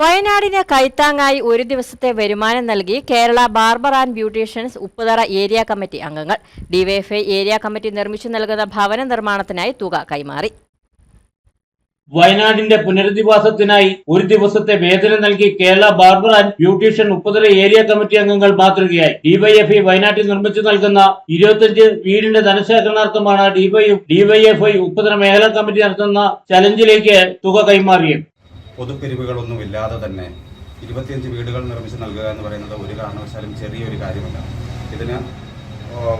വയനാടിന് കൈത്താങ്ങായി ഒരു ദിവസത്തെ വരുമാനം നൽകി Kerala barber and beauticians Upputhara area committee അംഗങ്ങൾ. ഡിവൈഎഫ്ഐ ഏരിയ കമ്മിറ്റി നിർമ്മിച്ചു നൽകുന്ന ഭവന നിർമ്മാണത്തിനായി തുക കൈമാറി. വയനാടിന്റെ പുനരധിവാസത്തിനായി ഒരു ദിവസത്തെ വേതനം നൽകി Kerala barber and beautician Upputhara area committee അംഗങ്ങൾ മാതൃകയായി. ഡിവൈഎഫ്ഐ വയനാട്ടിൽ നിർമ്മിച്ചു നൽകുന്ന ഇരുപത്തിയഞ്ച് വീടിന്റെ ധനശേഖരണാർത്ഥമാണ് ഡിവൈ ഡിവൈഎഫ്ഐ ഉപ്പുതറ മേഖലാ കമ്മിറ്റി നടത്തുന്ന ചലഞ്ചിലേക്ക് തുക കൈമാറിയത്. പൊതുപ്പിരിവുകളൊന്നുമില്ലാതെ തന്നെ ഇരുപത്തിയഞ്ച് വീടുകൾ നിർമ്മിച്ച് നൽകുക എന്ന് പറയുന്നത് ഒരു കാരണവശാലും ചെറിയൊരു കാര്യമല്ല. ഇതിന്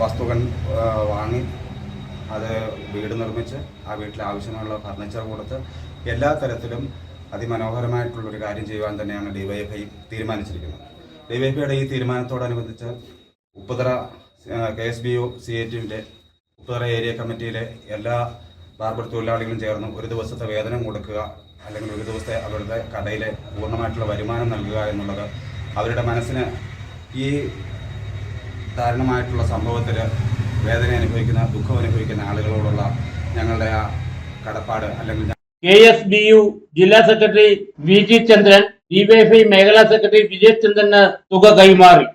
വസ്തുക്കൾ വാങ്ങി അത് വീട് നിർമ്മിച്ച് ആ വീട്ടിൽ ആവശ്യമുള്ള ഫർണിച്ചർ കൊടുത്ത് എല്ലാ തരത്തിലും അതിമനോഹരമായിട്ടുള്ളൊരു കാര്യം ചെയ്യുവാൻ തന്നെയാണ് ഡിവൈഎഫ്ഐ തീരുമാനിച്ചിരിക്കുന്നത്. ഡിവൈഎഫ്ഐയുടെ ഈ തീരുമാനത്തോടനുബന്ധിച്ച് Upputhara K S B O C A ടിയുടെ ഉപ്പുതറ ഏരിയ കമ്മിറ്റിയിലെ എല്ലാ ബാർബർ തൊഴിലാളികളും ചേർന്ന് ഒരു ദിവസത്തെ വേതനം കൊടുക്കുക അല്ലെങ്കിൽ ഒരു ദിവസത്തെ അവരുടെ കടയിലെ പൂർണമായിട്ടുള്ള വരുമാനം നൽകുക എന്നുള്ളത് അവരുടെ മനസ്സിന് ഈ ദാരുണമായിട്ടുള്ള സംഭവത്തിൽ വേദന അനുഭവിക്കുന്ന ദുഃഖം അനുഭവിക്കുന്ന ആളുകളോടുള്ള ഞങ്ങളുടെ ആ കടപ്പാട് അല്ലെങ്കിൽ കെ എസ് ബി യു ജില്ലാ secretary V G Chandran DYFI മേഖലാ സെക്രട്ടറി വിജയ് ചന്ദ്രന് തുക കൈമാറി.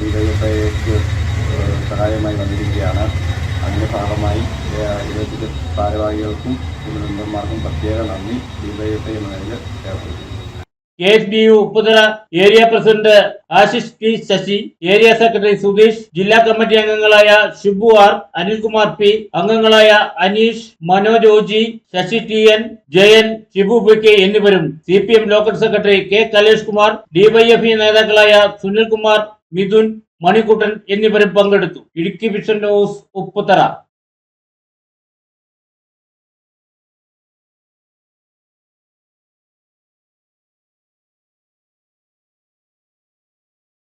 ഡിവൈഎഫ്ഐക്ക് സഹായമായി വന്നിരിക്കുകയാണ്. അതിന്റെ ഭാഗമായി ഇരുപത്തി ഭാരവാഹികൾക്കും മെമ്പർമാർക്കും പ്രത്യേക നന്ദി. ഡിവൈഎഫ്ഐ എന്ന നിലയിൽ രേഖപ്പെടുത്തുന്നു K S B U Upputhara area president Ashish P Sasi area secretary Sudheesh ജില്ലാ കമ്മിറ്റി അംഗങ്ങളായ ഷിബു ആർ അനിൽകുമാർ പി അംഗങ്ങളായ Aneesh Manoj O G Sasi T N Jayan Shibu P K എന്നിവരും C P M local secretary K Kalesh Kumar DYFI നേതാക്കളായ സുനിൽകുമാർ മിഥുൻ മണിക്കുട്ടൻ എന്നിവരും പങ്കെടുത്തു. Idukki vision news Upputhara.